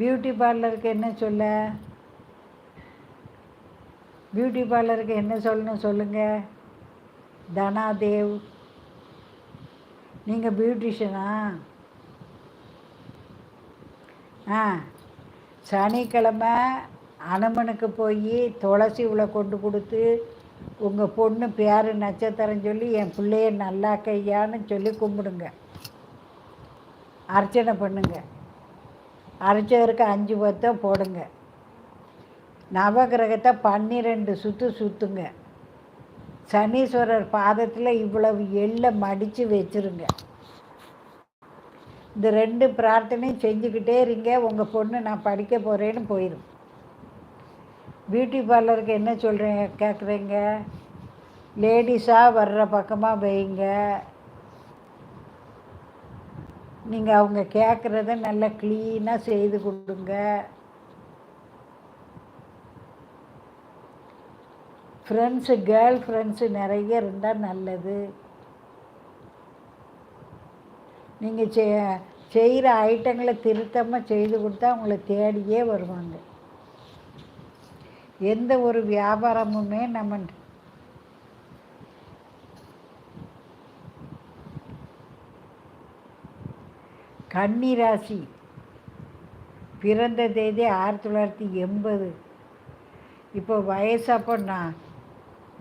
Beauty பார்லருக்கு என்ன சொல்ல? Beauty பார்லருக்கு என்ன சொல்லணும் சொல்லுங்கள் தனாதேவ். நீங்கள் பியூட்டிஷியனா ஆ. சனிக்கிழமை அனுமனுக்கு போய் துளசி உள்ள கொண்டு கொடுத்து உங்கள் பொண்ணு பேர் நட்சத்திரம் சொல்லி என் பிள்ளைய நல்லா கையான்னு சொல்லி கும்பிடுங்க. அர்ச்சனை பண்ணுங்கள் அர்ச்சகருக்கு அஞ்சு பத்தம் போடுங்க. நவகிரகத்தை பன்னிரெண்டு சுற்று சுற்றுங்க சனீஸ்வரர் பாதத்தில் இவ்வளவு எள்ளை மடித்து வச்சுருங்க. இந்த ரெண்டு பிரார்த்தனையும் செஞ்சுக்கிட்டே இருங்க. உங்கள் பொண்ணு நான் படிக்க போகிறேன்னு போயிடும் பியூட்டி பார்லருக்கு என்ன சொல்கிறீங்க கேட்குறீங்க லேடிஸாக வர்ற பக்கமாக வைங்க. நீங்கள் அவங்க கேட்குறத நல்லா க்ளீனாக செய்து கொடுங்க. ஃப்ரெண்ட்ஸு கேர்ள் ஃப்ரெண்ட்ஸு நிறைய இருந்தால் நல்லது. நீங்கள் செ செய்கிற ஐட்டங்களை திருத்தமாக செய்து கொடுத்தா அவங்கள தேடியே வருவாங்க. எந்த ஒரு வியாபாரமுமே நம்ம கன்னி ராசி பிறந்த தேதி ஆயிரத்தி தொள்ளாயிரத்தி எண்பது. இப்போ வயசு அப்போ நான்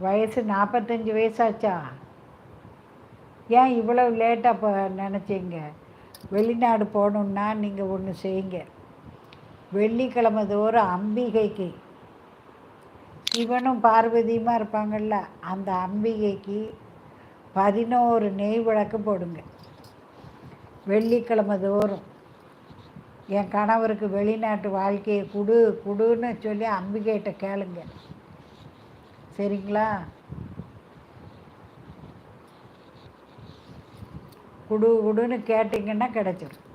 வயசு நாற்பத்தஞ்சு வயசாச்சா? ஏன் இவ்வளோ லேட்டாக இப்போ நினச்சிங்க? வெளிநாடு போகணுன்னா நீங்கள் ஒன்று செய்யுங்க. வெள்ளிக்கிழமை தோறும் அம்பிகைக்கு. சிவனும் பார்வதியுமாக இருப்பாங்கள்ல அந்த அம்பிகைக்கு பதினோரு நெய் விளக்கு போடுங்க. வெள்ளிக்கிழமை தோறும். என் கணவருக்கு வெளிநாட்டு வாழ்க்கையை குடு குடுன்னு சொல்லி அம்பிகைட்ட கேளுங்க. சரிங்களா? குடு குடுன்னு கேட்டிங்கன்னா கிடச்சிடும்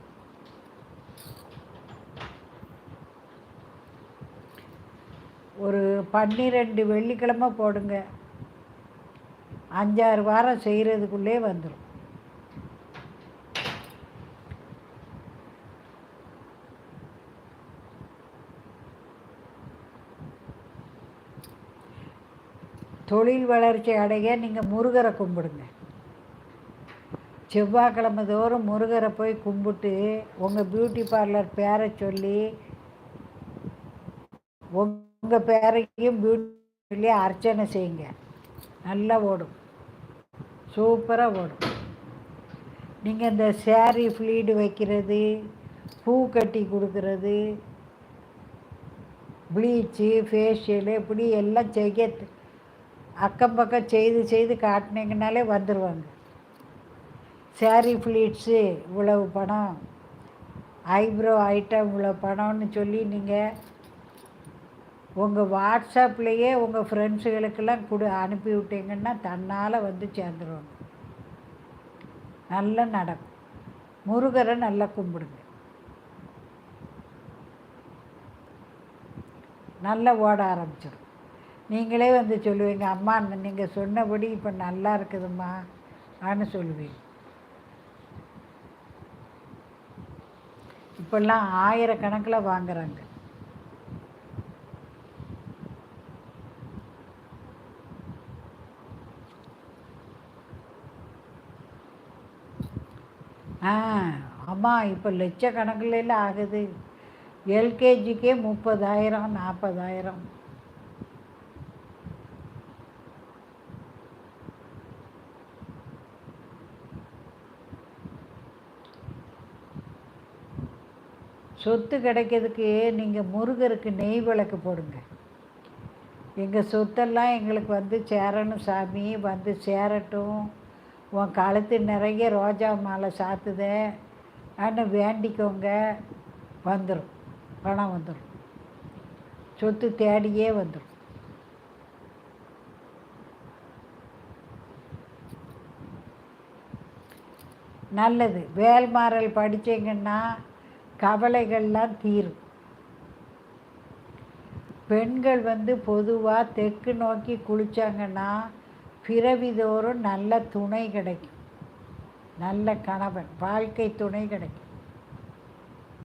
ஒரு பன்னிரெண்டு வெள்ளிக்கிழமை போடுங்க. அஞ்சாறு வாரம் செய்கிறதுக்குள்ளே வந்துடும் தொழில் வளர்ச்சி அடைய நீங்கள் முருகரை கும்பிடுங்க. செவ்வாய்க்கிழமை தோறும் முருகரை போய் கும்பிட்டு உங்கள் பியூட்டி பார்லர் பேரை சொல்லி உங்கள் பேரையும் பியூட்டி சொல்லி அர்ச்சனை செய்யுங்க. நல்லா ஓடும். சூப்பராக ஓடும். நீங்கள் இந்த சேரீ ஃப்ளீடு வைக்கிறது பூ கட்டி கொடுக்கறது ப்ளீச்சு ஃபேஷியலு இப்படி எல்லாம் செய்ய அக்கம் பக்கம் செய்து செய்து காட்டினீங்கனாலே வந்துடுவாங்க சேரீ ஃப்ளீட்ஸு இவ்வளவு பணம். ஐப்ரோ ஐட்டம் இவ்வளோ பணம்னு சொல்லி நீங்கள் உங்கள் வாட்ஸ்அப்லேயே உங்கள் ஃப்ரெண்ட்ஸுகளுக்கெல்லாம் கொடு அனுப்பி விட்டீங்கன்னா தன்னால் வந்து சேர்ந்துருவாங்க. நல்லா நடக்கும். முருகரை நல்லா கும்பிடுங்க. நல்லா ஓட ஆரம்பிச்சிடும். நீங்களே வந்து சொல்லுவீங்க அம்மா நீங்கள் சொன்னபடி இப்போ நல்லா இருக்குதும்மா ஆன்னு சொல்லுவீங்க. இப்போல்லாம் ஆயிரக்கணக்கில் வாங்குறாங்க. ஆ ஆமாம் இப்போ லட்சக்கணக்கில் எல்லாம் ஆகுது. எல்கேஜிக்கே முப்பதாயிரம் நாற்பதாயிரம் சொத்து கிடைக்கிறதுக்கு நீங்கள் முருகருக்கு நெய் விளக்கு போடுங்க. எங்கள் சொத்தெல்லாம் எங்களுக்கு வந்து சேரணும் சாமி வந்து சேரட்டும். உன் கழுத்து நிறைய ரோஜா மாலை சாத்துத. ஆனால் வேண்டிக்கோங்க. வந்துடும் பணம் வந்துடும் சொத்து தேடியே வந்துடும் நல்லது. வேல்மாறல் படித்தீங்கன்னா கவலைகள்லாம் தீரும். பெண்கள் வந்து பொதுவாக தெற்கு நோக்கி குளித்தாங்கன்னா பிறவிதோறும் நல்ல துணை கிடைக்கும். நல்ல கணவன் வாழ்க்கை துணை கிடைக்கும்.